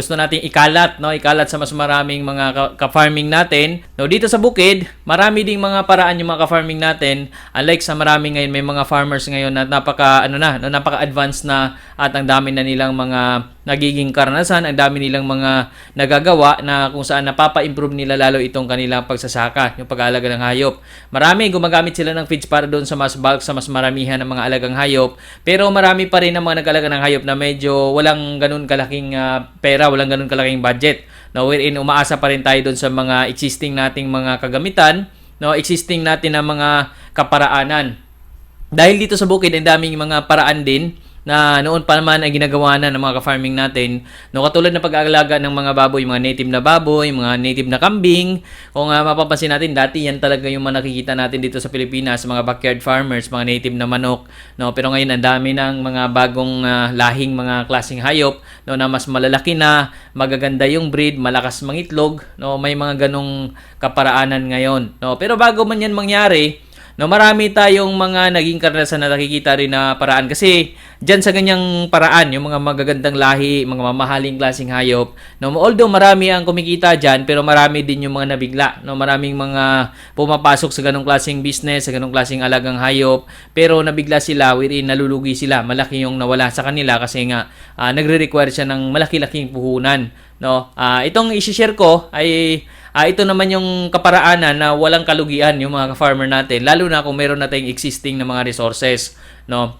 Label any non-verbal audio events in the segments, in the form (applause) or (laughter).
gusto nating ikalat, no? Ikalat sa mas maraming mga ka- ka-farming natin. No, dito sa bukid, marami ding mga paraan yung mga ka-farming natin. Unlike sa marami ngayon, may mga farmers ngayon na napaka ano na, napaka-advanced na at ang dami na nilang mga nagiging karanasan, ang dami nilang mga nagagawa na kung saan napapa-improve nila lalo itong kanilang pagsasaka, yung pag-aalaga ng hayop. Marami gumagamit sila ng feeds para doon sa mas bulk, sa mas maramihan ng mga alagang hayop. Pero marami pa rin ng mga nag-alaga ng hayop na medyo walang ganun kalaking ah, pera, walang ganun kalaking budget. No, wherein umaasa pa rin tayo doon sa mga existing nating mga kagamitan, no, existing natin na mga kaparaanan. Dahil dito sa bukid, ang daming mga paraan din na noon pa naman ay ginagawa na ng mga ka-farming natin. No, katulad ng pag-aalaga ng mga baboy, mga native na baboy, mga native na kambing. Kung uh, mapapansin natin, dati yan talaga yung mga nakikita natin dito sa Pilipinas, mga backyard farmers, mga native na manok. No, pero ngayon ang dami ng mga bagong ah, lahing mga klaseng hayop no, na mas malalaki na, magaganda yung breed, malakas mangitlog. No, may mga ganong kaparaanan ngayon. No, pero bago man yan mangyari, No, marami tayong mga naging karanasan na nakikita rin na paraan kasi diyan sa ganyang paraan, yung mga magagandang lahi, mga mamahaling klaseng hayop, no, although marami ang kumikita diyan, pero marami din yung mga nabigla, no, maraming mga pumapasok sa ganong klaseng business, sa ganong klaseng alagang hayop, pero nabigla sila, wherein nalulugi sila, malaki yung nawala sa kanila kasi nga ah, nagre-require siya ng malaki-laking puhunan, no. Ah, itong i-share ko ay Ah, ito naman yung kaparaanan na walang kalugian yung mga farmer natin, lalo na kung meron na tayong existing na mga resources, no?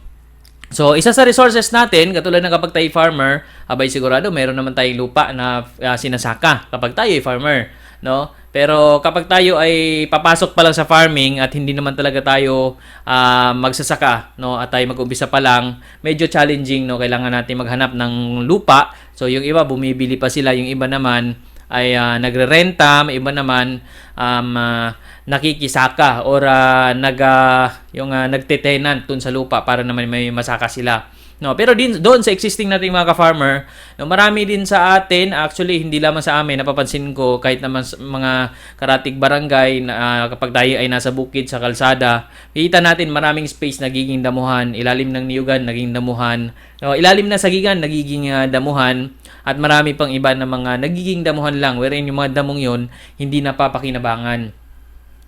So, isa sa resources natin, katulad ng kapag tayo farmer, abay sigurado meron naman tayong lupa na ah, sinasaka kapag tayo ay farmer, no? Pero kapag tayo ay papasok pa lang sa farming at hindi naman talaga tayo ah, magsasaka, no? At tayo mag-umpisa pa lang, medyo challenging, no? Kailangan natin maghanap ng lupa. So, yung iba bumibili pa sila, yung iba naman ay ah, nagre-renta, may iba naman um, ah, nakikisaka or ah, nag ah, yung uh, nagte-tenant sa lupa para naman may masaka sila. No, pero din doon sa existing nating mga ka-farmer, no, marami din sa atin, actually hindi lamang sa amin, napapansin ko kahit naman mga karatig barangay na ah, kapag tayo ay nasa bukid sa kalsada, kita natin maraming space nagiging damuhan, ilalim ng niyugan naging damuhan, no, ilalim na sagigan nagiging ah, damuhan. At marami pang iba na mga nagiging damuhan lang wherein yung mga damong yon hindi napapakinabangan.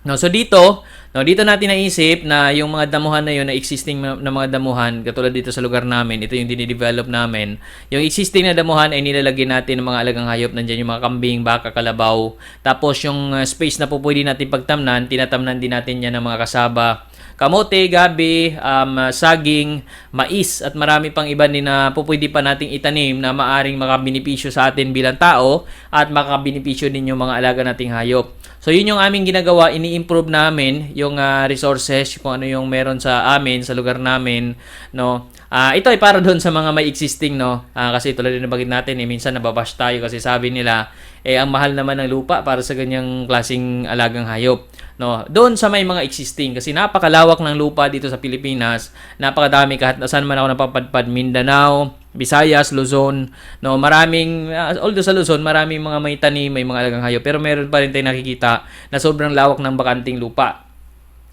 No, so dito, no, dito natin naisip na yung mga damuhan na yun, na existing na, mga damuhan, katulad dito sa lugar namin, ito yung dinidevelop namin. Yung existing na damuhan ay nilalagyan natin ng mga alagang hayop, nandiyan yung mga kambing, baka, kalabaw. Tapos yung uh, space na po pwede natin pagtamnan, tinatamnan din natin yan ng mga kasaba, kamote, gabi, um, saging, mais at marami pang iba din na pupwede pa nating itanim na maaring makabinipisyo sa atin bilang tao at makabinipisyo din yung mga alaga nating hayop. So yun yung aming ginagawa, ini-improve namin yung ah, resources, kung ano yung meron sa amin, sa lugar namin, no. Ah, ito ay para doon sa mga may existing, no. Ah, kasi tulad din bagit natin, eh, minsan nababash tayo kasi sabi nila, eh ang mahal naman ng lupa para sa ganyang klasing alagang hayop, no. Doon sa may mga existing kasi napakalawak ng lupa dito sa Pilipinas, napakadami kahit saan man ako napapadpad, Mindanao, Visayas, Luzon, no, maraming uh, although sa Luzon, maraming mga may tanim, may mga alagang hayop, pero meron pa rin tayong nakikita na sobrang lawak ng bakanting lupa.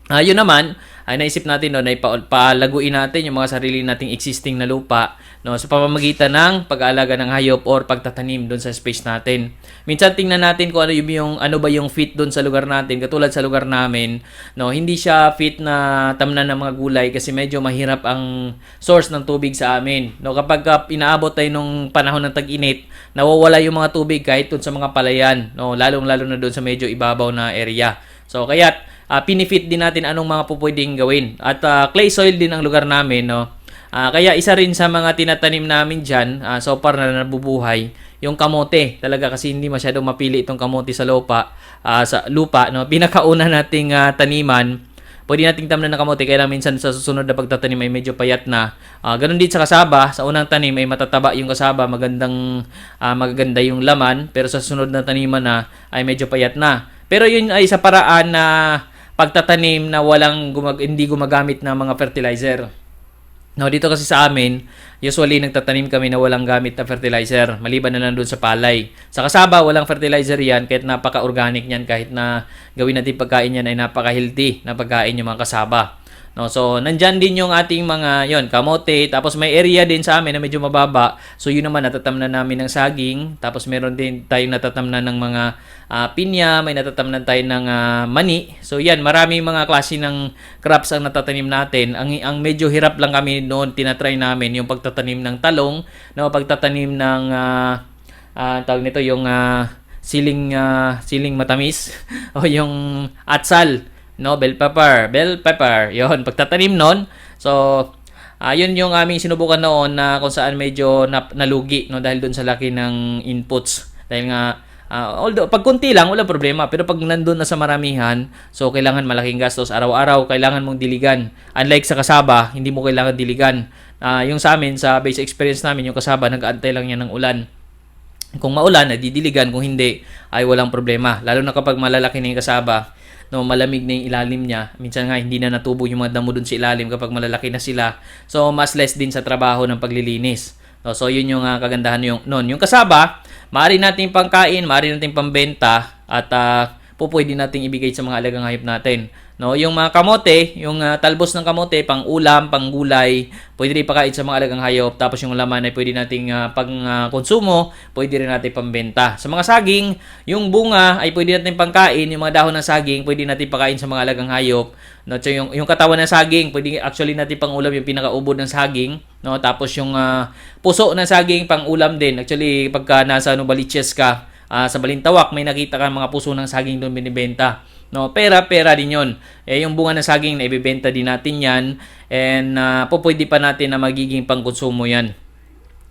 Ah, yun naman, ay naisip natin no, na ipa- palaguin natin yung mga sarili nating existing na lupa no, sa pamamagitan ng pag-aalaga ng hayop or pagtatanim doon sa space natin. Minsan tingnan natin kung ano yung, yung ano ba yung fit doon sa lugar natin. Katulad sa lugar namin, no, hindi siya fit na tamnan ng mga gulay kasi medyo mahirap ang source ng tubig sa amin. No, kapag uh, inaabot tayo nung panahon ng tag-init, nawawala yung mga tubig kahit doon sa mga palayan, no, lalong-lalo na doon sa medyo ibabaw na area. So, kaya uh, pinifit din natin anong mga pupwedeng gawin. At uh, clay soil din ang lugar namin, no. Uh, kaya isa rin sa mga tinatanim namin diyan, uh, so far na nabubuhay, yung kamote. Talaga kasi hindi masyadong mapili itong kamote sa lupa, uh, sa lupa, no. Pinakauna nating uh, taniman, pwede nating tamnan ng kamote kaya minsan sa susunod na pagtatanim ay medyo payat na. Uh, ganun din sa kasaba, sa unang tanim ay matataba yung kasaba, magandang uh, magaganda yung laman, pero sa susunod na taniman na ay medyo payat na. Pero yun ay sa paraan na pagtatanim na walang gumag hindi gumagamit ng mga fertilizer. No, dito kasi sa amin, usually nagtatanim kami na walang gamit na fertilizer, maliban na lang doon sa palay. Sa kasaba, walang fertilizer yan, kahit napaka-organic yan, kahit na gawin natin pagkain yan ay napaka-healthy na pagkain yung mga kasaba. No, so nandyan din yung ating mga yon kamote, tapos may area din sa amin na medyo mababa. So yun naman natatamnan namin ng saging, tapos meron din tayong natatamnan ng mga ah, pinya, may natatamnan tayo ng ah, mani. So yan, marami mga klase ng crops ang natatanim natin. Ang ang medyo hirap lang kami noon tinatry namin yung pagtatanim ng talong, no, pagtatanim ng ah, ah, tawag nito yung ah, siling ah, siling matamis (laughs) o yung atsal no bell pepper bell pepper. (laughs) Yon pagtatanim nun. So ayun yung aming sinubukan noon na kung saan medyo nap- nalugi no dahil doon sa laki ng inputs. Dahil nga ah, although pag kunti lang wala problema. Pero pag nandun na sa maramihan so kailangan malaking gastos. Araw-araw kailangan mong diligan. Unlike sa kasaba hindi mo kailangan diligan. Ah, yung sa amin sa base experience namin yung kasaba nag-aantay lang yan ng ulan. Kung maulan, nadidiligan. Kung hindi, ay walang problema. Lalo na kapag malalaki na yung kasaba, no, malamig na yung ilalim niya. Minsan nga, hindi na natubo yung mga damo dun sa ilalim kapag malalaki na sila. So, mas less din sa trabaho ng paglilinis. No, so, yun yung ah, kagandahan yung, nun. Yung kasaba, maaari natin pangkain, maaari natin pambenta, at uh, po pwede nating ibigay sa mga alagang hayop natin. No, yung mga kamote, yung ah, talbos ng kamote, pang ulam, pang gulay, pwede rin pakain sa mga alagang hayop. Tapos yung laman ay pwede nating ah, pang ah, konsumo, pwede rin natin pambenta. Sa mga saging, yung bunga ay pwede natin pangkain, yung mga dahon ng saging, pwede natin pakain sa mga alagang hayop. No, so yung yung katawan ng saging, pwede actually natin pang ulam yung pinakaubod ng saging, no? Tapos yung ah, puso ng saging pang ulam din. Actually, pagka nasa baliches ka, ah, sa Balintawak, may nakita ka mga puso ng saging doon binibenta. No, pera, pera din yon. Eh, yung bunga ng saging na ibibenta din natin yan. And uh, po pwede pa natin na magiging pangkonsumo yan.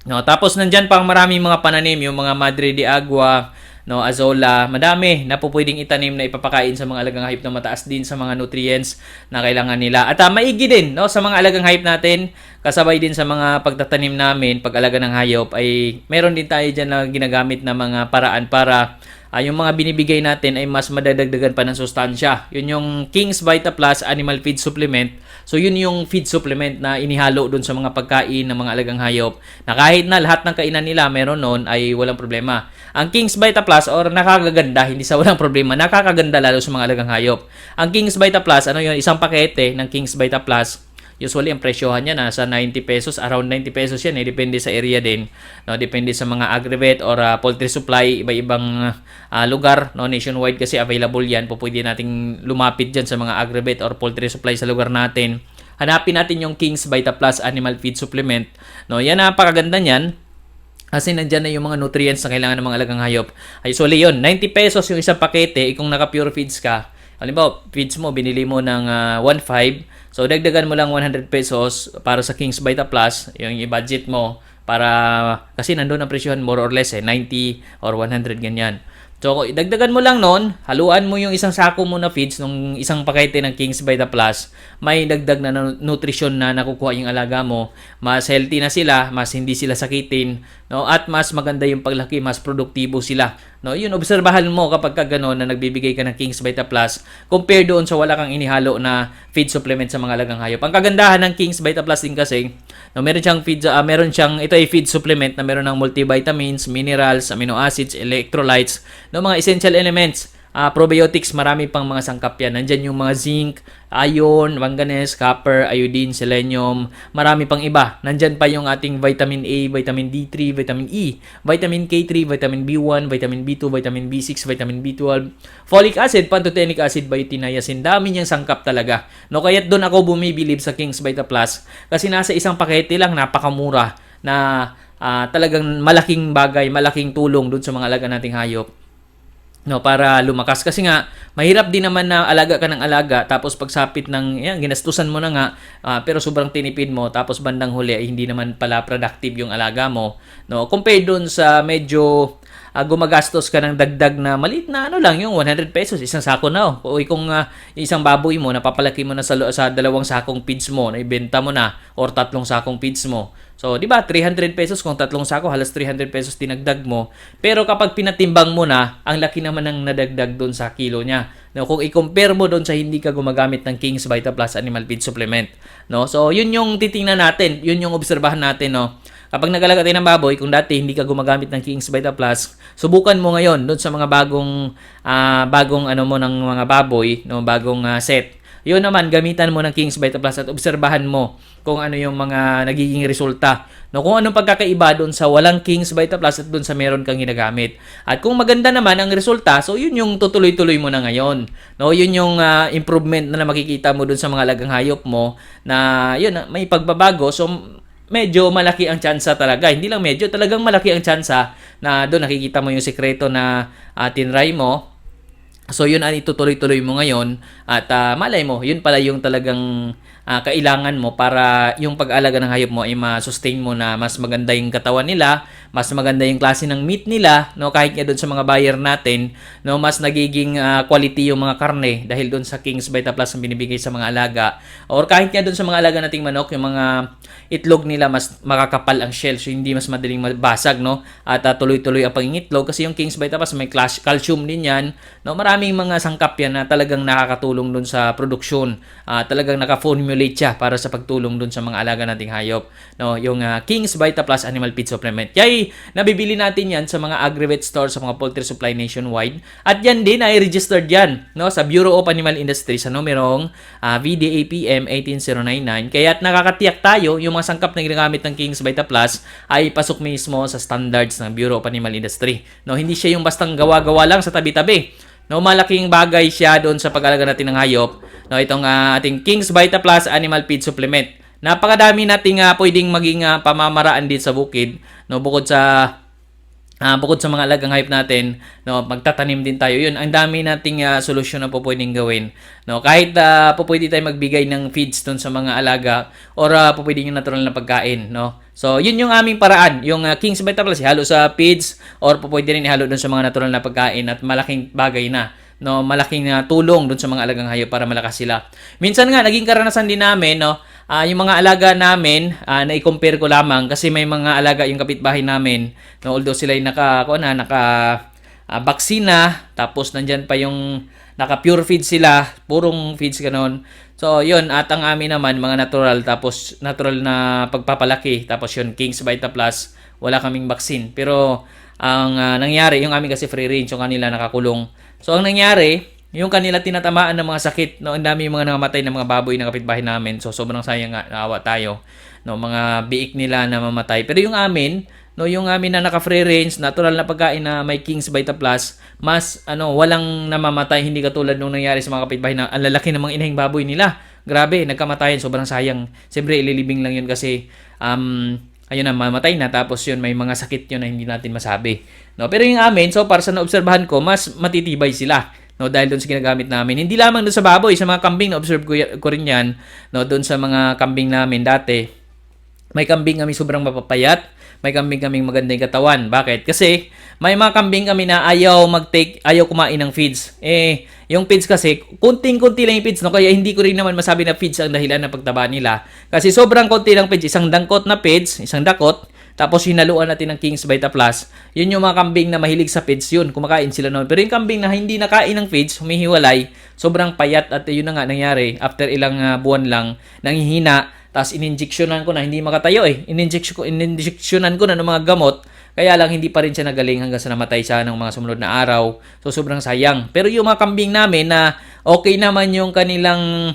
No, tapos nandyan pang maraming mga pananim, yung mga Madre de Agua, no, Azola, madami na po pwedeng itanim na ipapakain sa mga alagang hayop na mataas din sa mga nutrients na kailangan nila. At uh, maigi din no, sa mga alagang hayop natin, kasabay din sa mga pagtatanim namin, pag-alaga ng hayop, ay meron din tayo dyan na ginagamit na mga paraan para ah, yung mga binibigay natin ay mas madadagdagan pa ng sustansya. Yun yung King's Vita Plus Animal Feed Supplement. So yun yung feed supplement na inihalo dun sa mga pagkain ng mga alagang hayop na kahit na lahat ng kainan nila meron noon ay walang problema. Ang King's Vita Plus or nakakaganda, hindi sa walang problema, nakakaganda lalo sa mga alagang hayop. Ang King's Vita Plus, ano yun, isang pakete ng King's Vita Plus, Usually, ang presyohan niya nasa 90 pesos, around 90 pesos yan. Eh. Depende sa area din. No? Depende sa mga agrivet or uh, poultry supply, iba-ibang uh, lugar. No? Nationwide kasi available yan. Po pwede nating lumapit dyan sa mga agrivet or poultry supply sa lugar natin. Hanapin natin yung King's Vita Plus Animal Feed Supplement. No? Yan, napakaganda niyan. Kasi nandyan na yung mga nutrients na kailangan ng mga alagang hayop. Ay, usually yun, 90 pesos yung isang pakete. Eh, kung naka-pure feeds ka, halimbawa, feeds mo, binili mo ng uh, 1.5, So, dagdagan mo lang 100 pesos para sa King's Vita Plus, yung i-budget mo, para, kasi nandun ang presyohan more or less eh, 90 or 100 ganyan. So, dagdagan mo lang nun, haluan mo yung isang sako mo na feeds nung isang pakete ng King's Vita Plus, may dagdag na nu- nutrition na nakukuha yung alaga mo, mas healthy na sila, mas hindi sila sakitin, no? At mas maganda yung paglaki, mas produktibo sila. No, yun obserbahan mo kapag ka gano'n na nagbibigay ka ng King's Vita Plus compare doon sa wala kang inihalo na feed supplement sa mga alagang hayop. Ang kagandahan ng King's Vita Plus din kasi, no, meron siyang feed uh, meron siyang ito ay feed supplement na meron ng multivitamins, minerals, amino acids, electrolytes, no mga essential elements uh, probiotics, marami pang mga sangkap yan. Nandyan yung mga zinc, iron, manganese, copper, iodine, selenium, marami pang iba. Nandyan pa yung ating vitamin A, vitamin D3, vitamin E, vitamin K3, vitamin B1, vitamin B2, vitamin B6, vitamin B12, folic acid, pantothenic acid, biotin, niacin. Dami niyang sangkap talaga. No, kaya doon ako bumibilib sa King's Vita Plus kasi nasa isang pakete lang, napakamura na uh, talagang malaking bagay, malaking tulong doon sa mga alaga nating hayop no para lumakas. Kasi nga mahirap din naman na alaga ka ng alaga tapos pagsapit ng yan ginastusan mo na nga uh, pero sobrang tinipid mo tapos bandang huli ay hindi naman pala productive yung alaga mo no. Compared doon sa medyo uh, gumagastos ka ng dagdag na maliit na ano lang yung 100 pesos isang sako na oh. o kung uh, isang baboy mo napapalaki mo na sa, sa dalawang sakong feeds mo na ibenta mo na or tatlong sakong feeds mo So, di ba, 300 pesos kung tatlong sako, halos 300 pesos dinagdag mo. Pero kapag pinatimbang mo na, ang laki naman ng nadagdag doon sa kilo niya. No, kung i-compare mo doon sa hindi ka gumagamit ng King's Vita Plus Animal Feed Supplement. No? So, yun yung titingnan natin, yun yung obserbahan natin, no. Kapag nagalaga tayo ng baboy, kung dati hindi ka gumagamit ng King's Vita Plus, subukan mo ngayon doon sa mga bagong uh, bagong ano mo ng mga baboy, no, bagong uh, set yun naman, gamitan mo ng King's Vita Plus at obserbahan mo kung ano yung mga nagiging resulta. No, kung anong pagkakaiba doon sa walang King's Vita Plus at doon sa meron kang ginagamit. At kung maganda naman ang resulta, so yun yung tutuloy-tuloy mo na ngayon. No, yun yung ah, improvement na, makikita mo doon sa mga alagang hayop mo na yun, may pagbabago. So medyo malaki ang tsansa talaga. Hindi lang medyo, talagang malaki ang tsansa na doon nakikita mo yung sikreto na uh, tinry mo. So yun ang itutuloy-tuloy mo ngayon at ah, malay mo, yun pala yung talagang ah, kailangan mo para yung pag-alaga ng hayop mo ay ma-sustain mo na mas maganda yung katawan nila, mas maganda yung klase ng meat nila, no? Kahit nga doon sa mga buyer natin, no? Mas nagiging ah, quality yung mga karne dahil doon sa King's Vita Plus ang binibigay sa mga alaga. Or kahit nga doon sa mga alaga nating manok, yung mga itlog nila mas makakapal ang shell so hindi mas madaling mabasag no? At ah, tuloy-tuloy ang pangingitlog kasi yung King's Vita Plus may calcium din yan no? Maraming mga sangkap yan na talagang nakakatulong doon sa produksyon. Ah, talagang naka-formulate siya para sa pagtulong doon sa mga alaga nating hayop no? Yung ah, King's Vita Plus Animal Feed Supplement. Yay! Nabibili natin yan sa mga agri-vet stores sa mga poultry supply nationwide. At yan din ay registered yan no? Sa Bureau of Animal Industry sa numerong ah, VDAPM 18099 kaya at nakakatiyak tayo yung mga sangkap na ginagamit ng King's Vita Plus ay pasok mismo sa standards ng Bureau of Animal Industry no? Hindi siya yung bastang gawa-gawa lang sa tabi-tabi No, malaking bagay siya doon sa pag-alaga natin ng hayop. No, itong ah, ating King's Vita Plus Animal Feed Supplement. Napakadami nating ah, pwedeng maging ah, pamamaraan dito sa bukid. No, bukod sa Ah, bukod sa mga alagang hayop natin, no, magtatanim din tayo. 'Yun, ang dami nating ah, solusyon na po pwedeng gawin. No, kahit uh, po pwede tayo magbigay ng feeds doon sa mga alaga or uh, po pwede natural na pagkain, no. So, 'yun yung aming paraan, yung uh, King's Vita Plus, ihalo sa feeds or pwede rin ihalo doon sa mga natural na pagkain at malaking bagay na no malaking uh, tulong doon sa mga alagang hayop para malakas sila. Minsan nga naging karanasan din namin no Ah, yung mga alaga namin, uh, na-compare ko lamang kasi may mga alaga yung kapitbahay namin. No, although sila ay naka, ko na, naka uh, baksina, tapos nandyan pa yung naka pure feed sila, purong feeds ganon. So, yun, at ang amin naman, mga natural, tapos natural na pagpapalaki, tapos yun, King's Vita Plus, wala kaming vaccine. Pero, ang uh, nangyari, yung amin kasi free range, yung kanila nakakulong. So, ang nangyari, yung kanila tinatamaan ng mga sakit, no, ang dami yung mga namatay ng mga baboy ng kapitbahay namin. So sobrang sayang nga, naawa tayo. No, mga biik nila na mamatay. Pero yung amin, no, yung amin na naka free range, natural na pagkain na may King's Vita Plus, mas ano, walang namamatay hindi katulad nung nangyari sa mga kapitbahay na ang lalaki ng mga inahing baboy nila. Grabe, nagkamatayan, sobrang sayang. Siyempre, ililibing lang yun kasi um, ayun na, mamatay na. Tapos yun, may mga sakit yun na hindi natin masabi. No? Pero yung amin, so para sa naobserbahan ko, mas matitibay sila. No, dahil doon sa ginagamit namin. Hindi lamang doon sa baboy, sa mga kambing, na-observe ko, ko rin yan. No, doon sa mga kambing namin dati. May kambing kami sobrang mapapayat. May kambing kaming maganda yung katawan. Bakit? Kasi may mga kambing kami na ayaw mag-take, ayaw kumain ng feeds. Eh, yung feeds kasi, kunting-kunti lang yung feeds, no? Kaya hindi ko rin naman masabi na feeds ang dahilan ng pagtaba nila. Kasi sobrang kunti lang feeds. Isang dangkot na feeds, isang dakot, tapos hinaluan natin ng King's Vita Plus. Yun yung mga kambing na mahilig sa feeds yun. Kumakain sila noon. Pero yung kambing na hindi nakain ng feeds, humihiwalay, sobrang payat at yun na nga nangyari. After ilang uh, buwan lang, nanghihina. Tapos ininjeksyonan ko na, hindi makatayo eh. Ininjeksyon ko, ininjeksyonan ko na ng mga gamot. Kaya lang hindi pa rin siya nagaling hanggang sa namatay siya ng mga sumunod na araw. So sobrang sayang. Pero yung mga kambing namin na okay naman yung kanilang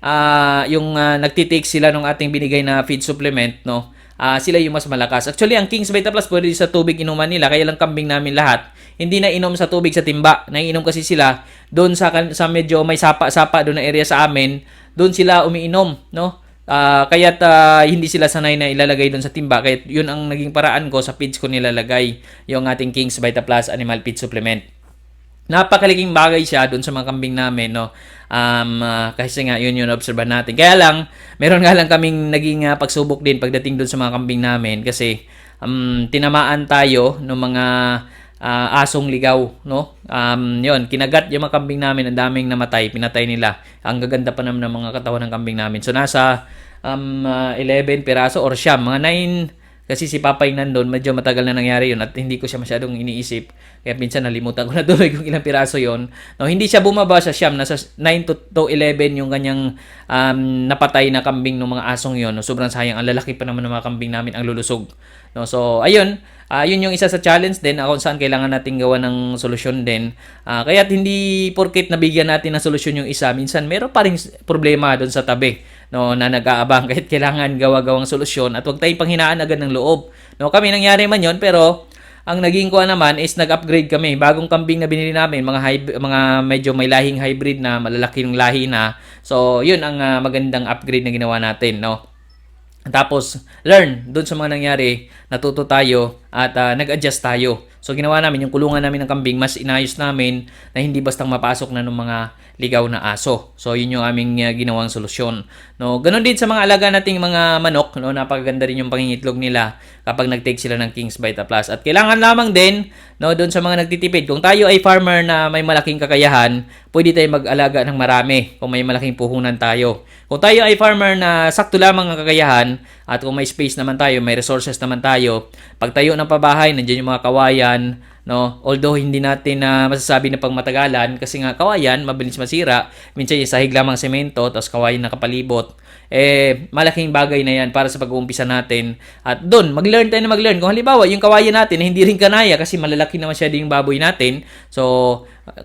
uh, yung uh, nagtitake sila ng ating binigay na feed supplement, no? uh, sila yung mas malakas. Actually, ang King's Vita Plus pwede sa tubig inuman nila, kaya lang kambing namin lahat. Hindi na inom sa tubig sa timba. Naiinom kasi sila doon sa sa medyo may sapa-sapa doon na area sa amin, doon sila umiinom, no? Uh, kaya't uh, hindi sila sanay na ilalagay doon sa timba. Kaya yun ang naging paraan ko sa feeds ko nilalagay yung ating King's Vita Plus Animal Feed Supplement. Napakalaking bagay siya doon sa mga kambing namin, no? Um, uh, kasi nga, yun yun obserban natin. Kaya lang, meron nga lang kaming naging uh, pagsubok din pagdating doon sa mga kambing namin kasi um, tinamaan tayo ng mga uh, asong ligaw, no? Um, yun, kinagat yung mga kambing namin, ang daming namatay, pinatay nila. Ang gaganda pa naman ng mga katawan ng kambing namin. So, nasa um, uh, 11 piraso or siyam, mga 9 Kasi si Papay nandun, medyo matagal na nangyari yun at hindi ko siya masyadong iniisip. Kaya minsan nalimutan ko na (laughs) tuloy kung ilang piraso yon. No, hindi siya bumaba sa siyam, nasa 9 to, to 11 yung kanyang um, napatay na kambing ng mga asong yon. No, sobrang sayang, ang lalaki pa naman ng mga kambing namin ang lulusog. No, so ayun, Ah, yun yung isa sa challenge din kung saan kailangan nating gawa ng solusyon din. Ah, kaya't hindi porket nabigyan natin ng solusyon yung isa, minsan meron pa rin problema doon sa tabi no na nag-aabang (laughs) kahit kailangan gawa-gawang solusyon at huwag tayong panghinaan agad ng loob. No, kami nangyari man yon pero ang naging kuha naman is nag-upgrade kami. Bagong kambing na binili namin, mga hyb- mga medyo may lahing hybrid na malalaking lahi na. So, yun ang ah, magandang upgrade na ginawa natin, no. Tapos, learn doon sa mga nangyari, natuto tayo at ah, nag-adjust tayo. So, ginawa namin yung kulungan namin ng kambing, mas inayos namin na hindi bastang mapasok na ng mga ligaw na aso. So, yun yung aming ah, ginawang solusyon. No, ganun din sa mga alaga nating mga manok, no, napakaganda rin yung pangingitlog nila kapag nag-take sila ng King's Vita Plus. At kailangan lamang din, no, doon sa mga nagtitipid, kung tayo ay farmer na may malaking kakayahan, pwede tayo mag-alaga ng marami kung may malaking puhunan tayo. Kung tayo ay farmer na sakto lamang ang kakayahan at kung may space naman tayo, may resources naman tayo, pag tayo ng pabahay, nandiyan yung mga kawayan, no? Although hindi natin na masasabi na pang matagalan kasi nga kawayan mabilis masira, minsan yung sahig lamang semento tapos kawayan nakapalibot. Eh malaking bagay na yan para sa pag-uumpisa natin. At doon, mag-learn tayo na mag-learn. Kung halimbawa, yung kawayan natin na hindi rin kanaya kasi malalaki na masyado yung baboy natin. So,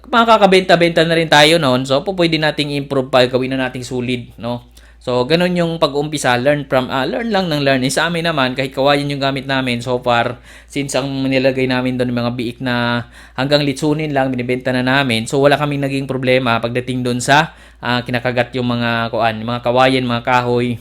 makakabenta-benta na rin tayo noon. So, pwede nating improve pa, gawin na nating solid, no? So, ganun yung pag-umpisa, learn from, ah, learn lang ng learn. Eh, sa amin naman, kahit kawayan yung gamit namin so far, since ang nilagay namin doon mga biik na hanggang litsunin lang, binibenta na namin. So, wala kaming naging problema pagdating doon sa ah, kinakagat yung mga, kuan, mga kawayan, mga kahoy,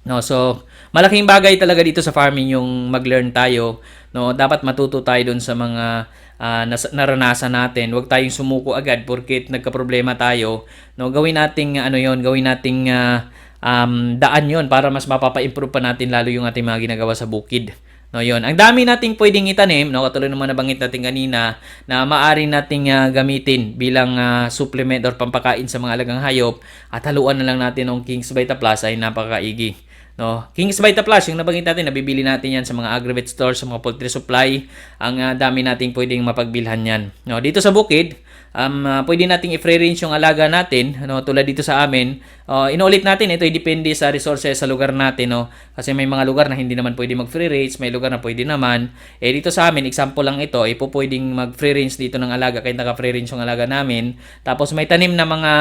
No, so malaking bagay talaga dito sa farming yung mag-learn tayo, no. Dapat matuto tayo dun sa mga ah, nas- naranasan natin. Huwag tayong sumuko agad porket nagka-problema tayo. No, gawin nating ano 'yon, gawin nating ah, um, daan 'yon para mas mapapa-improve pa natin lalo yung ating mga ginagawa sa bukid. No, 'yon. Ang dami nating pwedeng itanim, no, katulad ng mga nabanggit natin kanina na maaari nating ah, gamitin bilang ah, supplement or pampakain sa mga alagang hayop at haluan na lang natin ng King's Vita Plus ay napakaigi. No, King's Vita Plus, yung nabanggit natin, nabibili natin yan sa mga aggregate stores, sa mga poultry supply. Ang ah, dami nating pwedeng mapagbilhan yan. No, dito sa bukid, um, ah, pwede nating i-free range yung alaga natin, no, tulad dito sa amin. Uh, inulit natin, ito ay depende sa resources sa lugar natin. No? Kasi may mga lugar na hindi naman pwede mag-free range, may lugar na pwede naman. Eh dito sa amin, example lang ito, eh pwedeng mag-free range dito ng alaga, kahit naka-free range yung alaga namin. Tapos may tanim na mga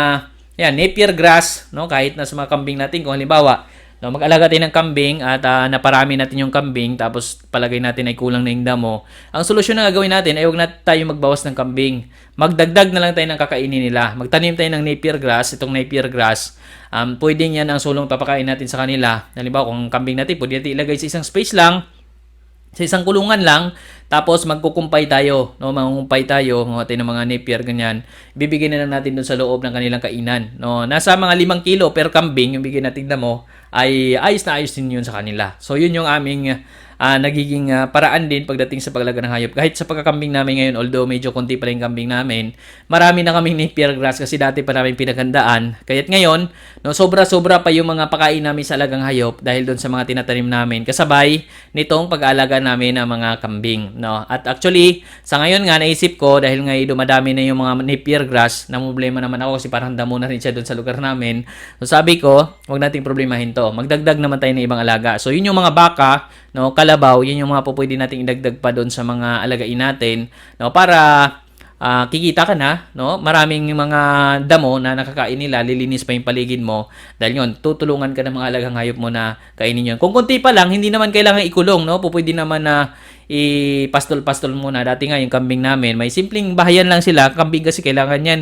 yan, napier grass, no, kahit na sa mga kambing natin, kung halimbawa, No, mag-alaga tayo ng kambing at ah, naparami natin yung kambing tapos palagay natin ay kulang na yung damo. Ang solusyon na gagawin natin ay huwag na tayo magbawas ng kambing. Magdagdag na lang tayo ng kakainin nila. Magtanim tayo ng napier grass, itong napier grass. Um, pwede yan ang sulong papakain natin sa kanila. Halimbawa, kung kambing natin, pwede natin ilagay sa isang space lang sa isang kulungan lang tapos magkukumpay tayo no? Mangungumpay tayo ng ating mga napier ganyan. Bibigyan na lang natin doon sa loob ng kanilang kainan no? Nasa mga 5 kilo per kambing yung bigyan natin mo ay ayos na ayos din yun sa kanila. So yun yung aming ah, nagiging ah, paraan din pagdating sa paglaga ng hayop. Kahit sa pagkakambing namin ngayon, although medyo konti pa rin kambing namin, marami na kaming napier grass kasi dati pa namin pinaghandaan. Kaya't ngayon, no, sobra-sobra pa yung mga pakain namin sa alagang hayop dahil doon sa mga tinatanim namin. Kasabay nitong pag-aalaga namin ng mga kambing. No? At actually, sa ngayon nga, naisip ko, dahil nga dumadami na yung mga napier grass, na problema naman ako kasi parang damo na rin siya doon sa lugar namin. So sabi ko, huwag nating problemahin to. Magdagdag naman tayo ng ibang alaga. So yun yung mga baka, no, kalabaw, yun yung mga po pwede nating idagdag pa doon sa mga alagain natin, no, para ah, kikita ka na, no? Maraming mga damo na nakakain nila, lilinis pa yung paligid mo. Dahil yun, tutulungan ka ng mga alagang hayop mo na kainin yun. Kung konti pa lang, hindi naman kailangan ikulong, no? Pupwede naman na ipastol-pastol muna. Dati nga yung kambing namin, may simpleng bahayan lang sila. Kambing kasi kailangan yan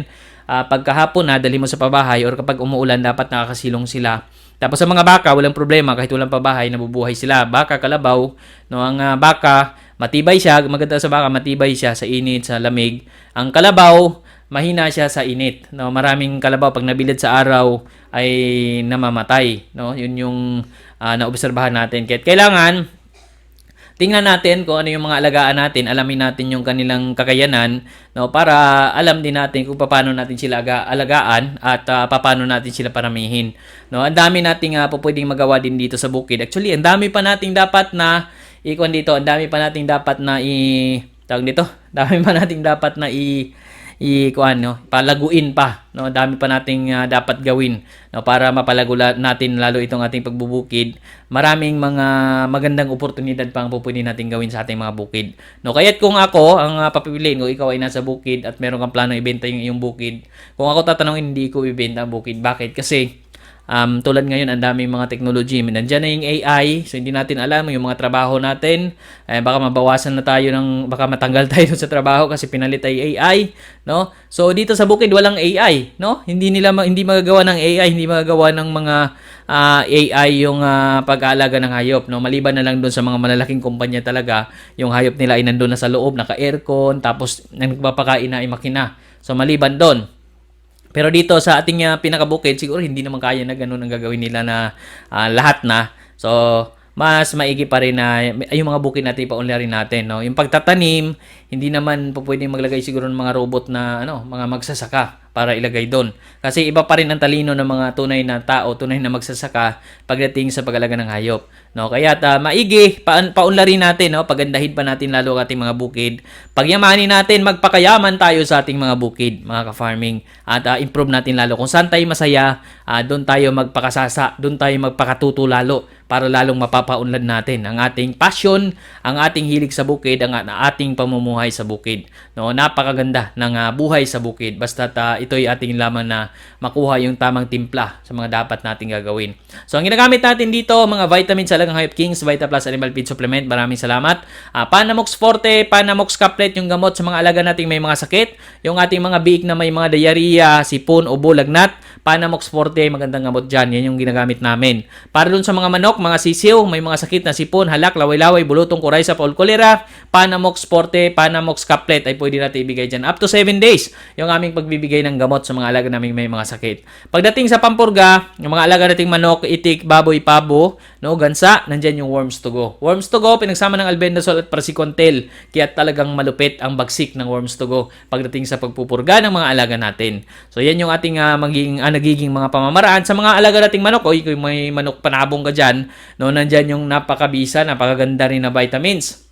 ah, pagkahapon na dali mo sa pabahay or kapag umuulan dapat nakakasilong sila. Tapos sa mga baka, walang problema kahit walang pabahay, nabubuhay sila. Baka, kalabaw, no, ang ah, baka, matibay siya, maganda sa baka, matibay siya sa init, sa lamig. Ang kalabaw, mahina siya sa init. No, maraming kalabaw pag nabilad sa araw ay namamatay, no? Yun yung ah, naobserbahan natin. Kaya kailangan tingnan natin kung ano yung mga alagaan natin, alamin natin yung kanilang kakayanan, no, para alam din natin kung paano natin sila aga, alagaan at uh, paano natin sila paramihin. No, ang dami nating uh, pwedeng magawa din dito sa bukid. Actually, ang dami pa nating dapat na ikon dito, ang dami pa nating dapat na i tawag dito, dami pa nating dapat na i i kuan palaguin pa no dami pa nating ah, dapat gawin no para mapalago la- natin lalo itong ating pagbubukid. Maraming mga magandang oportunidad pang pupwede natin gawin sa ating mga bukid. No kaya't kung ako ang uh, papipiliin kung ikaw ay nasa bukid at meron kang plano ibenta yung iyong bukid kung ako tatanungin hindi ko ibenta ang bukid. Bakit? Kasi Um, tulad ngayon, ang daming mga technology. Nandiyan na yung AI, so hindi natin alam yung mga trabaho natin. Eh, baka mabawasan na tayo ng, baka matanggal (laughs) tayo sa trabaho kasi pinalit ay AI, no? So dito sa bukid walang AI, no? Hindi nila hindi magagawa ng AI, hindi magagawa ng mga ah, AI yung ah, pag-aalaga ng hayop, no? Maliban na lang doon sa mga malalaking kumpanya talaga, yung hayop nila ay nandoon na sa loob, naka-aircon, tapos nagpapakain na ay makina. So maliban doon, pero dito sa ating uh, pinakabukid, siguro hindi naman kaya na ganun ang gagawin nila na ah, lahat na. So, mas maigi pa rin na ay, yung mga bukid natin ipaunlarin natin. No? Yung pagtatanim, hindi naman po pwedeng maglagay siguro ng mga robot na ano, mga magsasaka para ilagay doon. Kasi iba pa rin ang talino ng mga tunay na tao, tunay na magsasaka pagdating sa pag-alaga ng hayop. No, kaya ta maigi pa paunlarin natin, no, pagandahin pa natin lalo ang ating mga bukid. Pagyamanin natin, magpakayaman tayo sa ating mga bukid, mga ka-farming at ah, improve natin lalo. Kung saan tayo masaya, ah, doon tayo magpakasasa, doon tayo magpakatuto lalo para lalong mapapaunlad natin ang ating passion, ang ating hilig sa bukid, ang ating pamumuhay sa bukid. No, napakaganda ng ah, buhay sa bukid. Basta ta ito'y ating lamang na makuha yung tamang timpla sa mga dapat nating gagawin. So ang ginagamit natin dito, mga vitamins sa Alagang Hayop Kings, Vita Plus Animal Feed Supplement. Maraming salamat. Ah, Panamox Forte, Panamox Caplet, yung gamot sa mga alaga nating may mga sakit. Yung ating mga biik na may mga diarrhea, sipon, ubo, lagnat. Panamox Forte, magandang gamot dyan. Yan yung ginagamit namin. Para dun sa mga manok, mga sisiw, may mga sakit na sipon, halak, laway-laway, bulutong, kuray sa paul cholera, Panamox Forte, Panamox Caplet ay pwede natin ibigay dyan. Up to 7 days, yung aming pagbibigay ng gamot sa mga alaga namin may mga sakit. Pagdating sa pampurga, yung mga alaga nating manok, itik, baboy, pabo, no, gansa, nandyan yung worms to go. Worms to go, pinagsama ng albendazole at praziquantel, kaya talagang malupit ang bagsik ng worms to go pagdating sa pagpupurga ng mga alaga natin. So yan yung ating ah, magiging, ah, nagiging mga pamamaraan sa mga alaga nating manok. O kung may manok panabong ka dyan, no, nandyan yung napakabisa, napakaganda rin na vitamins.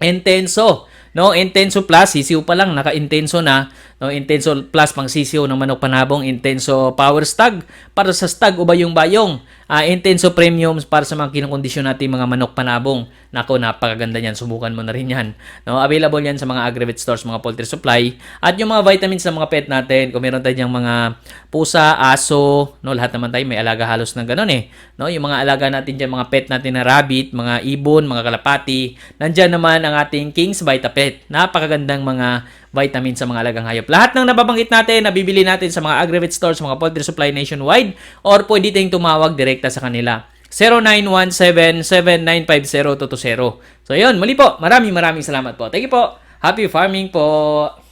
Intenso. No, Intenso Plus, sisiw pa lang, naka-intenso na. No, Intenso Plus pang sisiw ng manok panabong, Intenso Power Stag para sa stag o bayong bayong. Ah, Intenso Premium para sa mga kinokondisyon natin mga manok panabong. Nako, napakaganda niyan. Subukan mo na rin yan. No, available yan sa mga aggregate stores, mga poultry supply. At yung mga vitamins ng mga pet natin, kung meron tayong mga pusa, aso, no, lahat naman tayo may alaga halos ng ganun eh. No, yung mga alaga natin diyan, mga pet natin na rabbit, mga ibon, mga kalapati, nandiyan naman ang ating King's Vita Pet. Napakagandang mga vitamins sa mga alagang hayop. Lahat ng nababanggit natin, nabibili natin sa mga aggregate stores, mga poultry supply nationwide, or pwede tayong tumawag direkta sa kanila. 0917-7950-220. So yun, muli po, maraming maraming salamat po. Thank you po. Happy farming po.